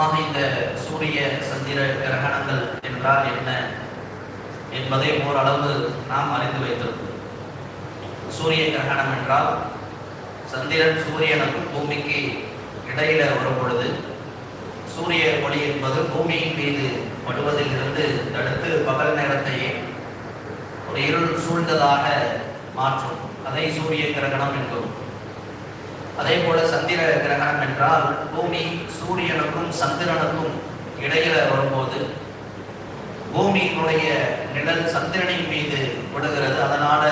பொதுவாக இந்த சூரிய சந்திர கிரகணங்கள் என்றால் என்ன என்பதை ஓரளவு நாம் அறிந்து வைத்திருக்கிறோம். சூரிய கிரகணம் என்றால் சந்திரன் சூரியனுக்கும் பூமிக்கு இடையில வரும் பொழுது சூரிய ஒளி என்பது பூமியின் மீது படுவதில் இருந்து தடுத்து பகல் நேரத்தையே ஒரு இருள் சூழ்ந்ததாக மாற்றும். அதை சூரிய கிரகணம் என்கிறோம். அதே போல சந்திர கிரகணம் என்றால் பூமி சூரியனுக்கும் சந்திரனுக்கும் இடையில வரும்போது பூமியினுடைய நிழல் சந்திரனின் மீது விடுகிறது அதனால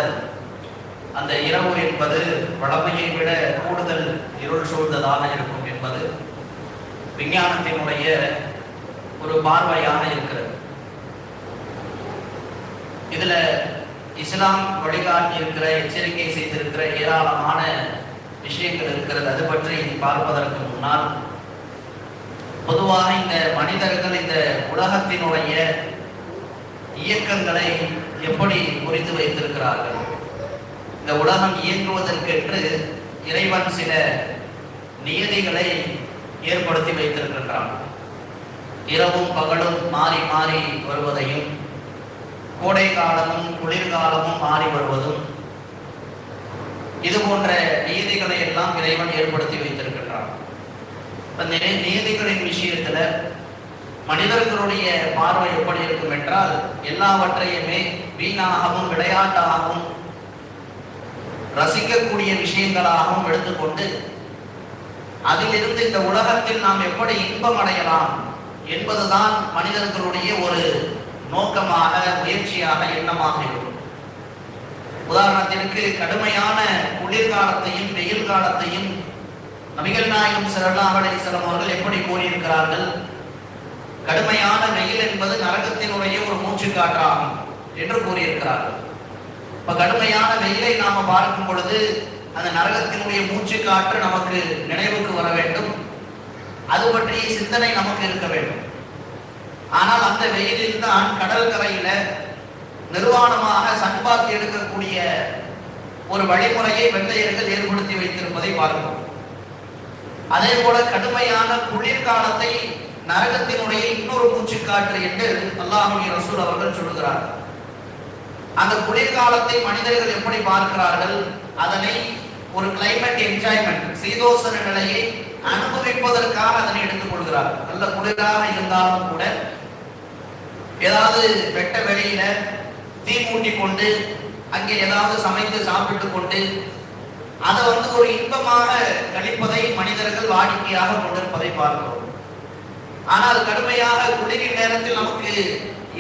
அந்த இரவு என்பது வளமையை விட கூடுதல் இருள் சூழ்ந்ததாக இருக்கும் என்பது விஞ்ஞானத்தினுடைய ஒரு பார்வையாக இருக்கிறது. இதுல இஸ்லாம் வழிகாட்டி இருக்கிற எச்சரிக்கை செய்திருக்கிற ஏராளமான விஷயங்கள் இருக்கிறது. அது பற்றி பார்ப்பதற்கு முன்னால் பொதுவாக இந்த மனிதர்கள் இந்த உலகத்தினுடைய இயக்கங்களை எப்படி புரிந்து வைத்திருக்கிறார்கள்? இந்த உலகம் இயங்குவதற்கென்று இறைவன் சில நியதிகளை ஏற்படுத்தி வைத்திருக்கின்றான். இரவும் பகலும் மாறி மாறி வருவதையும் கோடை காலமும் குளிர்காலமும் மாறி வருவதும் இது போன்ற நீதிகளை எல்லாம் இறைவன் ஏற்படுத்தி வைத்திருக்கின்றான். அந்த நீதிகளின் விஷயத்துல மனிதர்களுடைய பார்வை எப்படி இருக்கும் என்றால் எல்லாவற்றையுமே வீணாகவும் விளையாட்டாகவும் ரசிக்கக்கூடிய விஷயங்களாகவும் எடுத்துக்கொண்டு அதிலிருந்து இந்த உலகத்தில் நாம் எப்படி இன்பம் அடையலாம் என்பதுதான் மனிதர்களுடைய ஒரு நோக்கமாக முயற்சியாக எண்ணமாக இருக்கும். உதாரணத்திற்கு கடுமையான குளிர்காலத்தையும் வெயில் காலத்தையும் நபிகள் நாயகம் ஸல்லல்லாஹு அலைஹி அவர்கள் எப்படி கூறியிருக்கிறார்கள்? கடுமையான வெயில் என்பது நரகத்தினுடைய ஒரு மூச்சு காற்றாகும் என்று கூறியிருக்கிறார்கள். இப்ப கடுமையான வெயிலை நாம பார்க்கும் பொழுது அந்த நரகத்தினுடைய மூச்சு காற்று நமக்கு நினைவுக்கு வர வேண்டும். அது பற்றிய சிந்தனை நமக்கு இருக்க வேண்டும். ஆனால் அந்த வெயிலில் தான் கடல் கரையில நிர்வாணமாக சன்பாத்தி எடுக்கக்கூடிய ஒரு வழிமுறையை வெள்ளையர்கள் ஏற்படுத்தி வைத்திருப்பதை பார்க்கிறோம். அதே போல கடுமையான குளிர்காலத்தை நரகத்தினுடைய இன்னொரு மூச்சுக்காற்று என்று அல்லாஹுடைய ரசூல் அவர்கள் சொல்லுகிறார் அந்த குளிர்காலத்தை மனிதர்கள் எப்படி பார்க்கிறார்கள்? அதனை ஒரு கிளைமேட் என்ஜாய்மெண்ட் சீதோசன நிலையை அனுபவிப்பதற்காக அதனை எடுத்துக் கொள்கிறார். நல்ல குளிராக இருந்தாலும் கூட ஏதாவது வெட்ட வெளியில தீ மூட்டி கொண்டு அங்கே ஏதாவது சமைத்து சாப்பிட்டு கொண்டு அதை வந்து ஒரு இன்பமாக கழிப்பதை மனிதர்கள் வாடிக்கையாக கொண்டிருப்பதை பார்க்கிறோம். ஆனால் கடுமையாக குளிரின் நேரத்தில் நமக்கு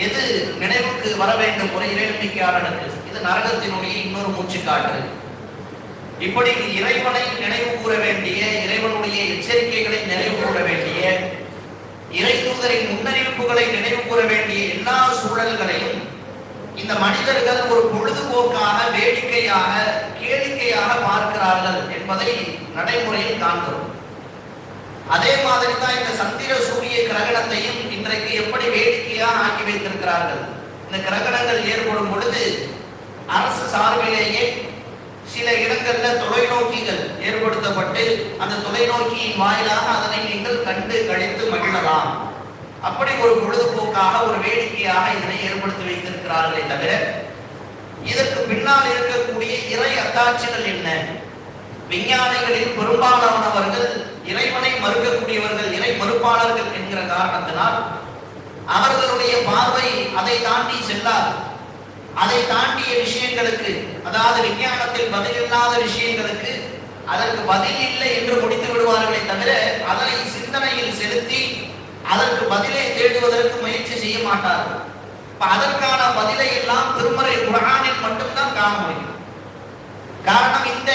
எது நினைவுக்கு வர வேண்டும் ஒரு இறைநம்பிக்கையாளனுக்கு? இது நரகத்தினுடைய இன்னொரு மூச்சு காற்று இப்படி இறைவனை நினைவு கூற வேண்டிய இறைவனுடைய எச்சரிக்கைகளை நினைவு கூற வேண்டிய இறை தூதரின் முன்னறிவிப்புகளை நினைவு கூற வேண்டிய எல்லா சூழல்களையும் இந்த மனிதர்கள் ஒரு பொழுதுபோக்காக வேடிக்கையாக கேளிக்கையாக பார்க்கிறார்கள் என்பதை நடைமுறையில் காண்கிறோம். அதே மாதிரி தான் இந்த சந்திர சூரிய கிரகணத்தையும் இன்றைக்கு எப்படி வேடிக்கையாக ஆக்கி வைத்திருக்கிறார்கள்? இந்த கிரகணங்கள் ஏற்படும் பொழுது அரசு சார்பிலேயே சில இடங்களில் தொலைநோக்கிகள் ஏற்படுத்தப்பட்டு அந்த தொலைநோக்கியின் வாயிலாக அதனை நீங்கள் கண்டு கழித்து மகிழலாம். அப்படி ஒரு பொழுதுபோக்காக ஒரு வேடிக்கையாக இதனை ஏற்படுத்தி வைத்திருக்கிறார்களே தவிர இதற்கு பின்னால் இருக்கக்கூடிய இறை அத்தாட்சிகள் என்ன? விஞ்ஞானிகளில் பெரும்பாலானவர்கள் இறைவனை மறுக்கக்கூடியவர்கள் இறை மறுப்பாளர்கள் என்கிற காரணத்தினால் அவர்களுடைய பார்வை அதை தாண்டி செல்லாது. அதை தாண்டிய விஷயங்களுக்கு அதாவது விஞ்ஞானத்தில் பதில் இல்லாத விஷயங்களுக்கு அதற்கு பதில் இல்லை என்று முடித்து விடுவார்களே தவிர அதனை சிந்தனையில் செலுத்தி அதற்கு பதிலை தேடுவதற்கு முயற்சி செய்ய மாட்டார்கள். இப்ப அதற்கான பதிலை எல்லாம் திருமறை குரானில் மட்டும்தான் காண முடியும். காரணம் இந்த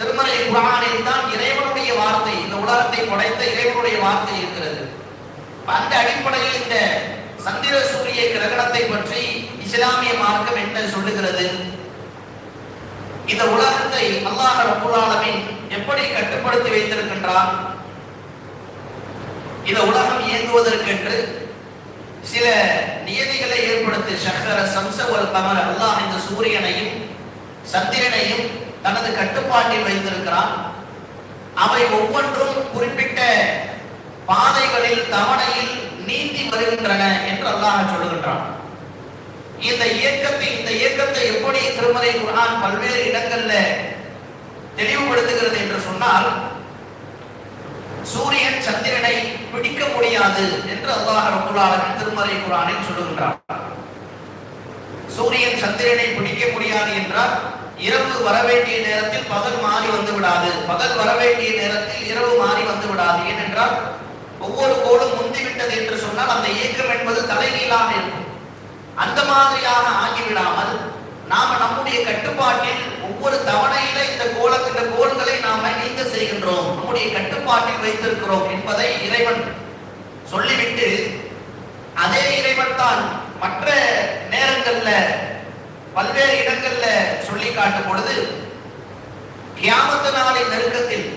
திருமறை குரானில் தான் இறைவனுடைய வார்த்தை இந்த உலகத்தை படைத்த இறைவனுடைய வார்த்தை இருக்கிறது. அந்த அடிப்படையில் இந்த சந்திர சூரிய கிரகணத்தை பற்றி இஸ்லாமிய மார்க்கம் என்ன சொல்லுகிறது? இந்த உலகத்தை அல்லாஹ் ரப்பல் எப்படி கட்டுப்படுத்தி வைத்திருக்கின்றான்? இந்த உலகம் இயங்குவதற்கென்று சில நியதிகளை ஏற்படுத்தி சக்கர சம்சவல் கமர அல்லாஹ் இந்த சூரியனையும் சந்திரனையும் தனது கட்டுப்பாட்டில் வைத்திருக்கிறான். அவை ஒவ்வொன்றும் குறிப்பிட்ட பாதைகளில் தவணையில் நீந்தி வருகின்றன என்று அல்லாஹ் சொல்லுகின்றான். இந்த இயக்கத்தை இந்த இயக்கத்தை எப்படி திருமலை குரான் பல்வேறு இடங்கள்ல தெளிவுபடுத்துகிறது என்று சொன்னால் சந்திரனை பிடிக்க முடியாது என்று அல்லாஹ் ரப்புல் திருமறை குரானில் சொல்லுகின்றார் சூரியன் சந்திரனை பிடிக்க முடியாது என்றால் இரவு வர வேண்டிய நேரத்தில் பகல் மாறி வந்து விடாது. பகல் வர வேண்டிய நேரத்தில் இரவு மாறி வந்து விடாது. ஏனென்றால் ஒவ்வொரு கோடும் முந்திவிட்டது என்று சொன்னால் அந்த இயக்கம் என்பது தலைகீழாக இருக்கும். அந்த மாதிரியாக ஆகிவிடாமல் நாம நம்முடைய கட்டுப்பாட்டில் ஒவ்வொரு தவணையில இந்த கோல இந்த கோள்களை நாம நீங்க செய்கின்றோம். நம்முடைய கட்டுப்பாட்டில் வைத்திருக்கிறோம் என்பதை இறைவன் சொல்லிவிட்டு அதே இறைவன் தான் மற்ற நேரங்கள்ல பல்வேறு இடங்கள்ல சொல்லி காட்டும் பொழுது கியாமத்து நாளின் நெருக்கத்தில்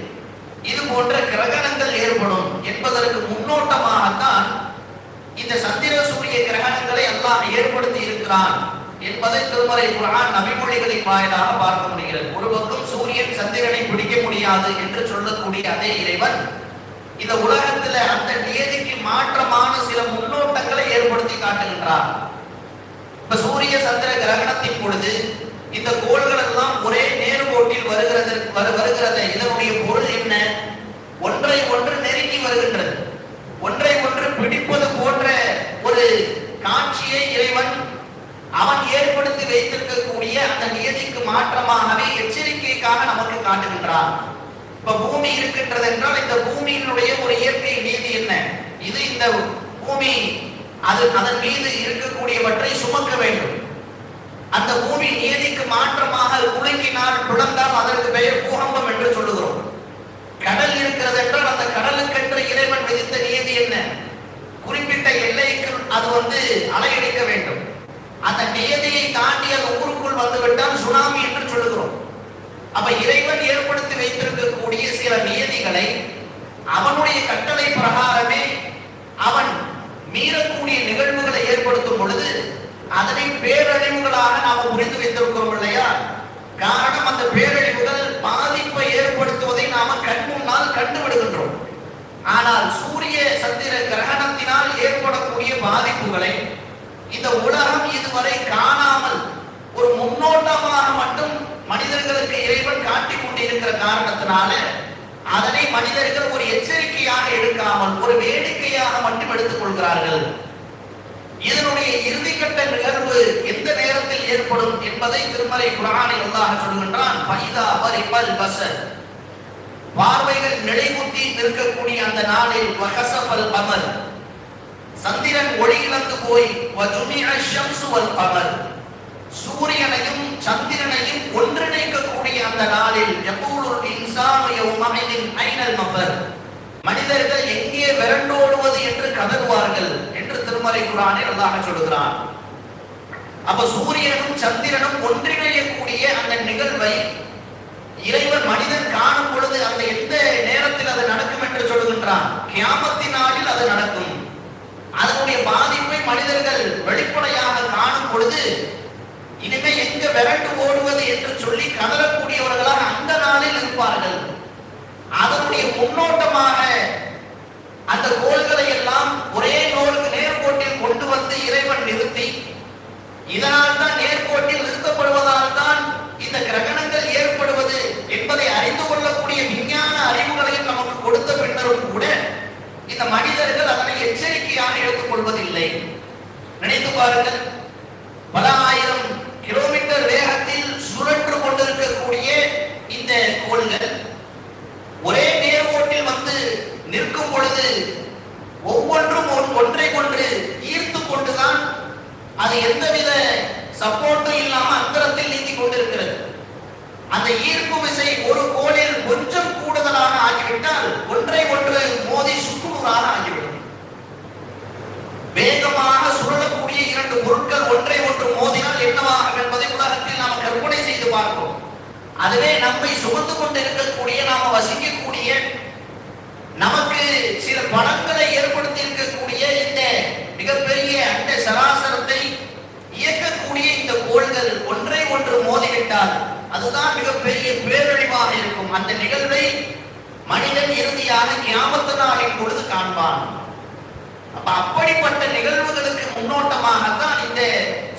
இது போன்ற கிரகணங்கள் ஏற்படும் என்பதற்கு முன்னோட்டமாகத்தான் இந்த சந்திர சூரிய கிரகணங்களை எல்லாம் ஏற்படுத்தி இருக்கிறான். என்பதை திருமறை குரான் நபிமொழிகளின் வாயிலாக பார்க்க முடிகிறது. ஒரு பக்கம் சூரியன் சந்திரனை பிடிக்க முடியாது என்று சொல்லக்கூடிய அதே இறைவன் இந்த உலகத்துல அந்த நியதிக்கு மாற்றமான சில முன்னோட்டங்களை ஏற்படுத்தி காட்டுகின்றார் இப்ப சூரிய சந்திர கிரகணத்தின் பொழுது இந்த கோள்கள் எல்லாம் ஒரே நேர்கோட்டில் வருகிறது வரு- வருகிறது இதனுடைய பொருள் என்ன ஒன்றை ஒன்று நெருங்கி வருகின்றது ஒன்றை ஒன்று பிடிப்பது போன்ற ஒரு காட்சியை இறைவன் அவன் ஏற்படுத்தி வைத்திருக்கக்கூடிய அந்த நியதிக்கு மாற்றமாகவே எச்சரிக்கைக்காக நமக்கு காட்டுகின்றான் இப்ப பூமி இருக்கின்றது என்றால் இந்த பூமியினுடைய ஒரு இயற்கை நீதி என்ன? இது இந்த பூமி அது அதன் மீது இருக்கக்கூடியவற்றை சுமக்க வேண்டும். அந்த பூமி நியதிக்கு மாற்றமாக குலுங்கினால் பிளந்தால் அதற்கு பெயர் பூகம்பம் என்று சொல்லுகிறோம். கடல் இருக்கிறது என்றால் அந்த கடலுக்கென்று இறைவன் விதித்த நியதி என்ன? குறிப்பிட்ட எல்லைக்கு அது வந்து அலையடிக்க வேண்டும். அந்த நியதியை தாண்டி அது ஊருக்குள் வந்துவிட்டால் சுனாமி என்று சொல்லுகிறோம். அப்ப இறைவன் ஏற்படும் சில நியதிகளை அவனுடைய கட்டளை பிரகாரமே அவன் மீறக்கூடிய நிகழ்வுகளை ஏற்படுத்தும் பொழுது அதனை பேரழிவுகளாக நாம் புரிந்து வைத்திருக்கிறோம் இல்லையா? காரணம் அந்த பேரழிவுகள் பாதிப்பை ஏற்படுத்துவதை நாம கண் முன்னால் கண்டுவிடுகின்றோம் ஆனால் சூரிய சந்திர கிரகணத்தினால் ஏற்படக்கூடிய பாதிப்புகளை இந்த உலகம் இதுவரை காணாமல் ஒரு முன்னோட்டமாக மட்டும் மனிதர்களுக்கு இறைவன் காட்டிக் கொண்டிருக்கிற காரணத்தினால அதனை மனிதர்கள் ஒரு எச்சரிக்கையாக எடுக்காமல் ஒரு வேடிக்கையாக மட்டும் எடுத்துக் கொள்கிறார்கள் இதனுடைய இறுதிக்கட்ட நிகழ்வு எந்த நேரத்தில் ஏற்படும் என்பதை திருமலை குரானில் அல்லாஹ் சொல்கின்றான் பைதா பரிபல் பசர் பார்வைகள் நிலைமுத்தி நிற்கக்கூடிய அந்த நாளில் வகசபல் அமர் சந்திரன் ஒளி இழந்து போய் வஜுமியல் ஷம்சு சூரியனையும் சந்திரனையும் ஒன்றிணைக்கக்கூடிய அந்த நாளில் எப்போது மனிதர்கள் எங்கே விரண்டோடுவது என்று கதறுவார்கள் என்று திருமலை குரானில் அல்லாஹ் சொல்கிறான் அப்ப சூரியனும் சந்திரனும் ஒன்றிணையக்கூடிய அந்த நிகழ்வை இறைவன் மனிதன் காணும் பொழுது அந்த எந்த நேரத்தில் அது நடக்கும் என்று சொல்லுகின்றான்? கியாமத்தின் நாளில் அது நடக்கும். அதனுடைய பாதிப்பை மனிதர்கள் வெளிப்படையாக காணும் பொழுது இனிமே எங்க விரண்டு ஓடுவது என்று சொல்லி கதறக்கூடியவர்களாக அந்த நாளில் இருப்பார்கள். அதனுடைய முன்னோட்டமாக அந்த கோள்களை எல்லாம் ஒரே நோருக்கு நேர்கோட்டில் கொண்டு வந்து இறைவன் நிறுத்தி இதனால் தான் நேர்கோட்டில் நிறுத்தப்படுவதால் தான் இந்த கிரகணங்கள் ஏற்படுவது என்பதை அறிந்து கொள்ளக்கூடிய விஞ்ஞான அறிவுகளையும் நமக்கு கொடுத்த பின்னரும் கூட இந்த மனிதர்கள் அதனை எச்சரிக்கையாக எடுத்துக் கொள்வதில்லை. நினைத்து பாருங்கள் பல ஆயிரம் கிலோமீட்டர் வேகத்தில் சுழன்று கொண்டிருக்கக்கூடிய இந்த கோள்கள் ஒரே நேர்கோட்டில் வந்து நிற்கும் ஒவ்வொன்றும் ஒன்றை கொண்டு ஈர்த்து கொண்டுதான் அது எந்தவித சப்போர்ட்டும் இல்லாம அந்தரத்தில் நீந்தி கொண்டிருக்கிறது. அந்த ஈர்ப்பு விசை ஒரு கோளில் கொஞ்சம் கூடுதலாக ஆகிவிட்டால் ஒன்றை ஒன்று மோதி சுற்றுநூறாக ஆகிவிடும். வேகமாக சுழலக்கூடிய இரண்டு பொருட்கள் ஒன்றை ஒன்று மோதினால் என்னவாகும் என்பதை உலகத்தில் நாம் கற்பனை செய்து பார்ப்போம். அதுவே நம்மை சுமந்து கொண்டு இருக்கக்கூடிய நாம வசிக்கக்கூடிய நமக்கு சில பலன்களை ஏற்படுத்தி இருக்கக்கூடிய இந்த மிகப்பெரிய அந்த சராசரத்தை இயக்கக்கூடிய இந்த கோள்கள் ஒன்றை ஒன்று மோதிவிட்டால் அதுதான் மிகப்பெரிய பேரழிவாக இருக்கும். அந்த நிகழ்வை மனிதன் இறுதியாக கியாமத்து நாளின் பொழுது காண்பான். அப்ப அப்படிப்பட்ட நிகழ்வுகளுக்கு முன்னோட்டமாகத்தான் இந்த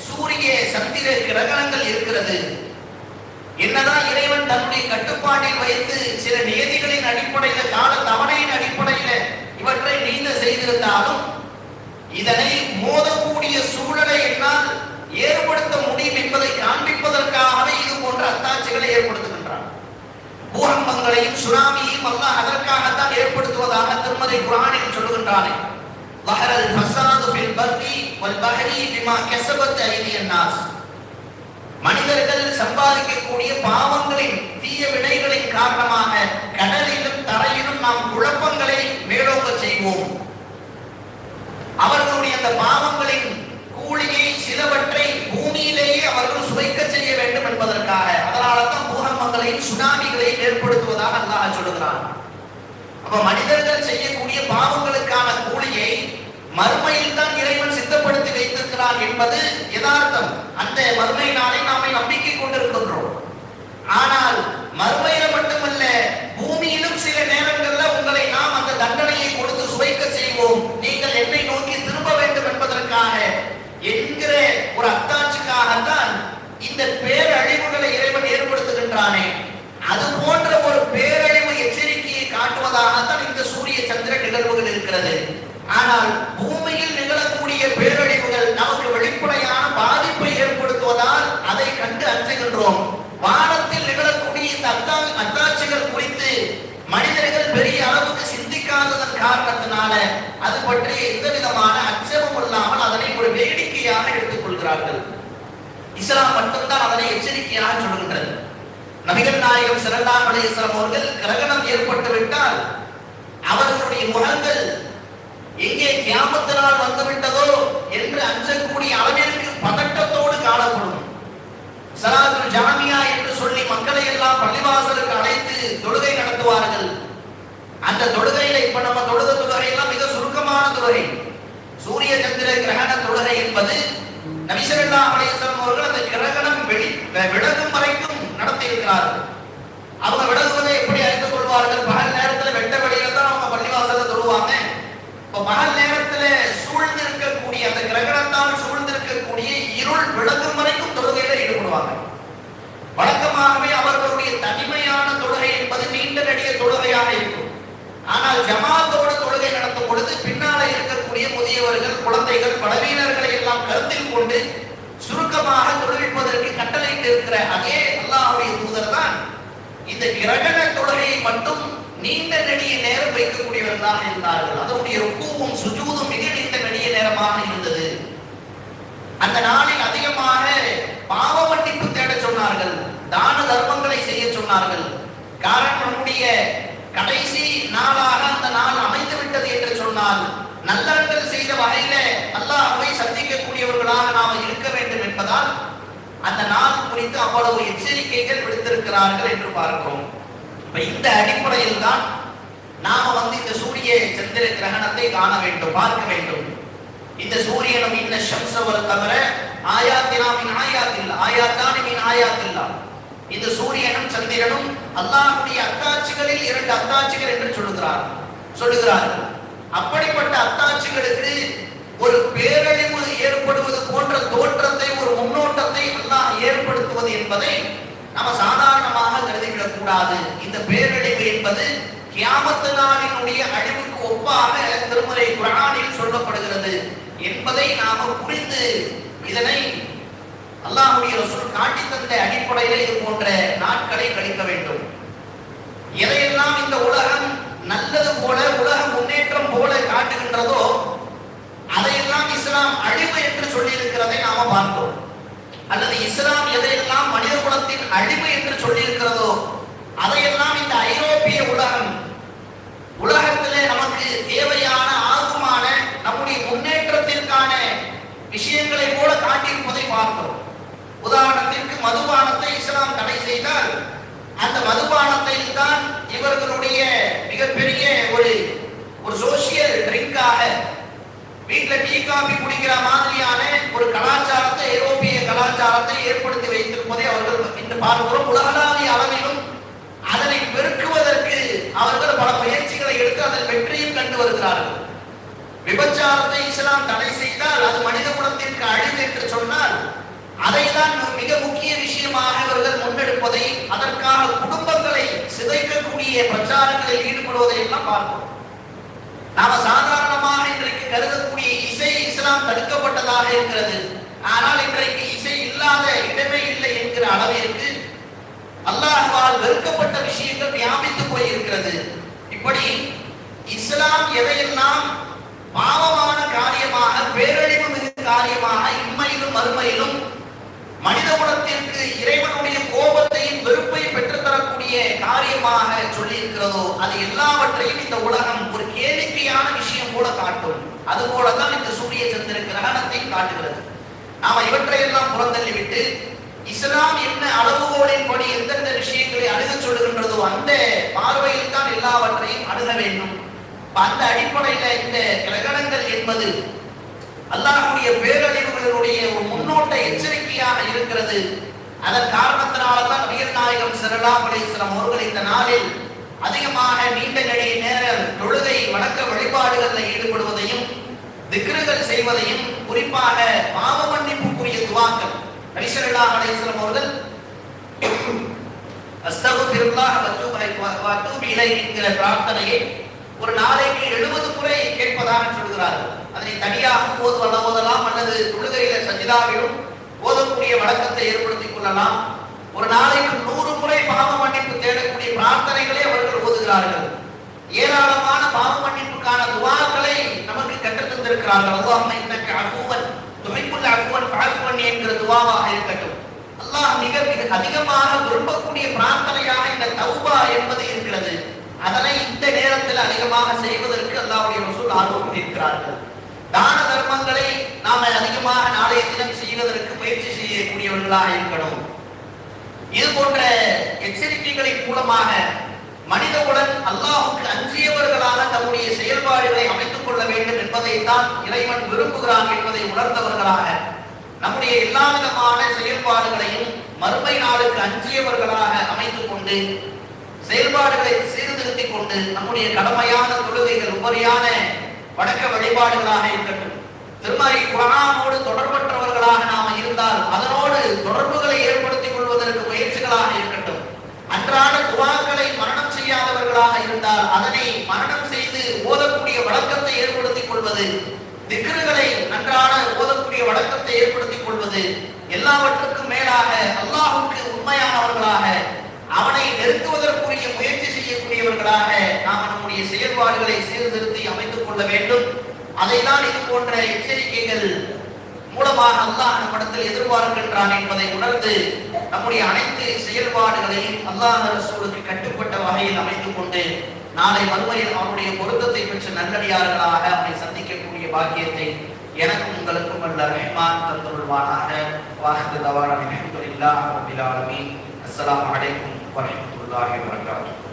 சூரிய சந்திர கிரகணங்கள் இருக்கிறது. என்னதான் இறைவன் தன்னுடைய கட்டுப்பாட்டில் வைத்து சில நியதிகளின் அடிப்படையில கால தவணையின் அடிப்படையில இவற்றை நீந்த செய்திருந்தாலும் இதனை மோதக்கூடிய சூழலை என்னால் ஏற்படுத்த முடியும் என்பதை காண்பிப்பதற்காகவே இது போன்ற அத்தாட்சிகளை ஏற்படுத்துகின்றான் பூகம்பங்களையும் சுனாமியையும் அல்லாஹ் அதற்காகத்தான் ஏற்படுத்துவதாக திருமதி குரானில் சொல்லுகின்றானே ظهر الفساد في البر والبحر بما كسبت أيدي الناس மனிதர்கள் சம்பாதிக்கக்கூடிய பாவங்களின் தீய வினைகளின் காரணமாக கடலிலும் தரையிலும் நாம் குழப்பங்களை மேலோங்க செய்வோம். அவர்களுடைய அந்த பாவங்களின் கூலியை சிலவற்றை பூமியிலேயே அவர்கள் சுவைக்க செய்ய வேண்டும் என்பதற்காக. அதனால தான் பூகம்பங்களையும் சுனாமிகளையும் ஏற்படுத்துவதாக அல்லாஹ் சொல்லுகிறான். அப்ப மனிதர்கள் செய்யக்கூடிய பாவங்களுக்கான கூலியை மறுமையில் தான் என்பது யதார்த்தம். அந்த மறுமை நாளை நாம நம்பிக்கை கொண்டிருக்கின்றோம். ஆனால் மறுமையில மட்டுமல்ல பூமியிலும் சில நேரங்கள்ல உங்களை நாம் அந்த தண்டனையை கொடுத்து சுவைக்க செய்வோம். நீங்கள் என்னை நோக்கி திரும்ப வேண்டும் என்பதற்காக என்கிற ஒரு அத்தாட்சிக்காகத்தான் இந்த பேரழிவுகளை இறைவன் ஏற்படுத்துகின்றானே. அது போன்ற ஒரு பேரழிவு எச்சரிக்கையை காட்டுவதாகத்தான் இந்த சூரிய சந்திர நிகழ்வுகள் இருக்கிறது. ஆனால் பூமியில் நிகழக்கூடிய பேரழிவுகள் நமக்கு வெளிப்படையான பாதிப்பை ஏற்படுத்துவதால் அதை கண்டு அஞ்சுகின்றோம் வானத்தில் நிகழக்கூடிய இந்த அத்தா அத்தாட்சிகள் குறித்து மனிதர்கள் பெரிய அளவுக்கு சிந்திக்காததன் காரணத்தினால அது பற்றி எந்த விதமான அச்சமும் இல்லாமல் அதனை ஒரு வேடிக்கையாக எடுத்துக் இஸ்லாம் மட்டும்தான் அதனை எச்சரிக்கையாக சொல்கின்றது நபிகள் நாயகம் சிறந்தாம் அலையம் அவர்கள் கிரகணம் ஏற்பட்டு விட்டால் அவர்களுடைய முகங்கள் எங்கே கியாமத்து நாள் என்று அஞ்சக்கூடிய அளவிற்கு பதட்டத்தோடு காணப்படும். சலாத்துல் ஜாமியா என்று சொல்லி மக்களை எல்லாம் பள்ளிவாசலுக்கு அழைத்து தொழுகை நடத்துவார்கள். அந்த தொழுகையில இப்ப நம்ம தொழுக தொழுகை எல்லாம் மிக சுருக்கமான தொழுகை. சூரிய சந்திர கிரகண தொழுகை என்பது நபிசல்லா அலையம் அவர்கள் அந்த கிரகணம் வெளி விலகும் வரைக்கும் நடத்தி இருக்கிறார்கள் அவங்க விலகுவதை எப்படி அறிந்து கொள்வார்கள்? பகல் நேரத்துல வெட்ட வெளியில தான் அவங்க பள்ளிவாசல்ல தொழுவாங்க. இப்ப பகல் நேரத்துல சூழ்ந்து இருக்கக்கூடிய அந்த கிரகணத்தால் சூழ்ந்து இருக்கக்கூடிய இருள் விலகும் வரைக்கும் தொழுகையில ஈடுபடுவாங்க. வழக்கமாகவே அவர்களுடைய தனிமையான தொழுகை என்பது நீண்ட நெடிய தொழுகையாக இருக்கும். ஆனால் ஜமாத்தோடு தொழுகை நடத்தும் பொழுது பின்னால இருக்கக்கூடிய முதியவர்கள் குழந்தைகள் பலவீனர்களை நாம் கருத்தில் கொண்டு சுருக்கமாக தொழுவிப்பதற்கு கட்டளையிட்டு இருக்கிற அதே அல்லாஹுடைய தூதர் தான் இந்த கிரகண தொழுகையை மட்டும் நீண்ட நெடிய நேரம் வைக்கக்கூடியவர்களாக இருந்தார்கள் அதனுடைய ருக்குவும் சுஜூதும் மிக நீண்ட நெடிய நேரமாக இருந்தது. அந்த நாளில் அதிகமாக பாவ மன்னிப்பு தேட சொன்னார்கள். தான தர்மங்களை செய்ய சொன்னார்கள். காரணம் நம்முடைய கடைசி நாளாக அந்த நாள் அமைந்து விட்டது என்று சொன்னால் நல்லறங்கள் செய்த வகையில அல்லாஹ்வை சந்திக்கக்கூடியவர்களாக நாம் இருக்க வேண்டும் என்பதால் அந்த நாள் குறித்து அவ்வளவு எச்சரிக்கைகள் விடுத்திருக்கிறார்கள் என்று பார்க்கிறோம். இப்ப இந்த அடிப்படையில் தான் நாம வந்து இந்த சூரிய சந்திர கிரகணத்தை காண வேண்டும் பார்க்க வேண்டும். இந்த சூரியனும் இன்ன சம்சவர் தவிர ஆயாத்தினா மின் ஆயாத்தில்ல ஆயாத்தானி மின் ஆயாத்தில்லா. இந்த சூரியனும் சந்திரனும் அல்லாஹுடைய அத்தாட்சிகளில் இரண்டு அத்தாட்சிகள் என்று சொல்லுகிறார். சொல்லுகிறார்கள். அப்படிப்பட்ட அத்தாட்சிகளுக்கு ஒரு பேரழிவு ஏற்படுவது போன்ற தோற்றத்தை ஒரு முன்னோட்டத்தை அல்லாஹ் ஏற்படுத்துவது என்பதை நம்ம சாதாரணமாக கருதிவிடக் கூடாது இந்த பேரழிவு என்பது கியாமத்து நாளினுடைய அழிவுக்கு ஒப்பாக திருமலை குரானில் சொல்லப்படுகிறது என்பதை நாம புரிந்து இதனை அல்லாஹுடைய ரசூல் காட்டி தந்த அடிப்படையில் இது போன்ற நாட்களை கழிக்க வேண்டும். எதையெல்லாம் இந்த உலகம் நல்லது போல உலக முன்னேற்றம் போல காட்டுகின்றதோ அதையெல்லாம் இஸ்லாம் அழிவு என்று சொல்லி இருக்கிறதை நாம பார்த்தோம் அல்லது இஸ்லாம் எதையெல்லாம் மனித குலத்தின் அழிவு என்று சொல்லி இருக்கிறதோ அதையெல்லாம் இந்த ஐரோப்பிய உலகம் உலகத்திலே நமக்கு தேவையான ஆகுமான நம்முடைய முன்னேற்றத்திற்கான விஷயங்களை போல காட்டியிருப்பதை பார்த்தோம் உதாரணத்திற்கு மதுபானத்தை இஸ்லாம் தடை செய்தால் அந்த மதுபானத்தை தான் இவர்களுடைய மிகப்பெரிய ஒரு ஒரு சோசியல் ட்ரிங்காக வீட்டில் டீ காபி குடிக்கிற மாதிரியான ஒரு கலாச்சாரத்தை ஐரோப்பிய கலாச்சாரத்தை ஏற்படுத்தி வைத்திருப்பதை அவர்கள் இன்று பார்க்கிறோம். உலகளாவிய அளவிலும் அதனை பெருக்குவதற்கு அவர்கள் பல முயற்சிகளை எடுத்து அதன் வெற்றியும் கண்டு வருகிறார்கள். விபச்சாரத்தை இஸ்லாம் தடை செய்தால் அது மனித குலத்திற்கு அழிவு என்று சொன்னால் அதைதான் மிக முக்கிய நாம சாதாரணமாக இன்றைக்கு கருதக்கூடிய இசை இஸ்லாம் தடுக்கப்பட்டதாக இருக்கிறது. ஆனால் இன்றைக்கு இசை இல்லாத இடமே இல்லை என்கிற அளவிற்கு அல்லாஹால் வெறுக்கப்பட்ட விஷயங்கள் வியாபித்து போயிருக்கிறது. இப்படி இஸ்லாம் எதையெல்லாம் பாவமான காரியமாக பேரழிவு மிகு காரியமாக இம்மையிலும் மறுமையிலும் மனித குலத்திற்கு இறைவனுடைய கோபத்தையும் வெறுப்பையும் பெற்றுத்தரக்கூடிய காரியமாக சொல்லி இருக்கிறதோ அது எல்லாவற்றையும் இந்த உலகம் ஒரு இயற்கையான விஷயம் போல காட்டும். அது போலதான் இந்த சூரிய சந்திர கிரகணத்தை காட்டுகிறது. நாம இவற்றையெல்லாம் புறந்தள்ளிவிட்டு இஸ்லாம் என்ன அளவுகோலின் படி எந்தெந்த விஷயங்களை அணுக சொல்லுகின்றதோ அந்த பார்வையில் தான் எல்லாவற்றையும் அணுக வேண்டும். அந்த அடிப்படையில இந்த கிரகணங்கள் என்பது அல்லாஹுடைய பேரழிவுகளினுடைய ஒரு முன்னோட்ட எச்சரிக்கையாக இருக்கிறது. அதன் காரணத்தினால தான் நபிகள் நாயகம் ஸல்லல்லாஹு அலைஹி அவர்கள் இந்த நாளில் அதிகமாக நீண்ட நெடிய நேரம் தொழுகை வணக்க வழிபாடுகளில் ஈடுபடுவதையும் திக்ருகள் செய்வதையும் குறிப்பாக பாவ மன்னிப்புக்குரிய துவாக்கள். நபி ஸல்லல்லாஹு அவர்கள் அஸ்தகுஃபிருல்லாஹ் வ அத்தூபு இலைஹி என்கிற பிரார்த்தனையை ஒரு நாளைக்கு எழுபது முறை கேட்பதாக சொல்கிறார்கள். அதனை தனியாக போது வல்ல போதெல்லாம் அல்லது தொழுகையில சஜிதாவிலும் ஓதக்கூடிய வழக்கத்தை ஏற்படுத்திக் கொள்ளலாம். ஒரு நாளைக்கு நூறு முறை பாவ மன்னிப்பு தேடக்கூடிய பிரார்த்தனைகளை அவர்கள் ஓதுகிறார்கள். ஏராளமான பாவ மன்னிப்புக்கான துவாக்களை நமக்கு கற்றுத் தந்திருக்கிறார்கள். அல்லாஹ் இன்னக்க அஃபூவன் துஹிப்புல் அஃபுவன் ஃபஅஃபுவன் என்கிற துவாவாக இருக்கட்டும். அல்லாஹ் மிக மிக அதிகமாக விரும்பக்கூடிய பிரார்த்தனையாக இந்த தௌபா என்பது இருக்கிறது. அதனை இந்த நேரத்தில் அதிகமாக செய்வதற்கு அல்லாவுடைய ரசூல் ஆர்வம் கொண்டிருக்கிறார்கள் தான தர்மங்களை நாம் அதிகமாக நாளைய தினம் செய்வதற்கு முயற்சி செய்யக்கூடியவர்களாக இருக்கணும். இது போன்ற எச்சரிக்கைகளின் மூலமாக மனிதகுடன் அல்லாஹுக்கு அஞ்சியவர்களாக தம்முடைய செயல்பாடுகளை அமைத்துக் கொள்ள வேண்டும் என்பதைத்தான் இறைவன் விரும்புகிறான் என்பதை உணர்ந்தவர்களாக நம்முடைய எல்லா விதமான செயல்பாடுகளையும் மறுமை நாளுக்கு அஞ்சியவர்களாக அமைத்துக் கொண்டு செயல்பாடுகளை சீர்திருத்திக் கொண்டு நம்முடைய கடமையான தொழுகைகள் உபரியான வணக்க வழிபாடுகளாக இருக்கட்டும். திருமறை குரானோடு தொடர்பற்றவர்களாக நாம் இருந்தால் அதனோடு தொடர்புகளை ஏற்படுத்திக் கொள்வதற்கு இருக்கட்டும். அன்றாட துவாக்களை மரணம் செய்யாதவர்களாக இருந்தால் அதனை மரணம் செய்து ஓதக்கூடிய வழக்கத்தை ஏற்படுத்திக் கொள்வது திக்ருகளை நன்றான ஓதக்கூடிய வழக்கத்தை ஏற்படுத்திக் கொள்வது எல்லாவற்றுக்கும் மேலாக அல்லாஹுக்கு உண்மையானவர்களாக அவனை நெருக்குவதற்குரிய முயற்சி செய்யக்கூடியவர்களாக நாம் நம்முடைய செயல்பாடுகளை சீர்திருத்தி அமைத்துக் கொள்ள வேண்டும். அதைதான் இது போன்ற எச்சரிக்கைகள் மூலமாக அல்லாஹ் நம்மிடத்தில் எதிர்பார்க்கின்றான் என்பதை உணர்ந்து நம்முடைய அனைத்து செயல்பாடுகளையும் அல்லாஹ் ரசூலுக்கு கட்டுப்பட்ட வகையில் அமைத்துக் கொண்டு நாளை மறுமையில் அவனுடைய பொருத்தத்தை பெற்ற நல்லடியார்களாக அவனை சந்திக்கக்கூடிய பாக்கியத்தை எனக்கும் உங்களுக்கும் அல்ல ரஹ்மான் தந்துள்வானாக வாஹிது தவான அல்ஹம்துலில்லாஹ் ரப்பில் ஆலமீன். அஸ்ஸலாமு அலைக்கும் வரஹ்மத்துல்லாஹி வபரகாத்துஹு.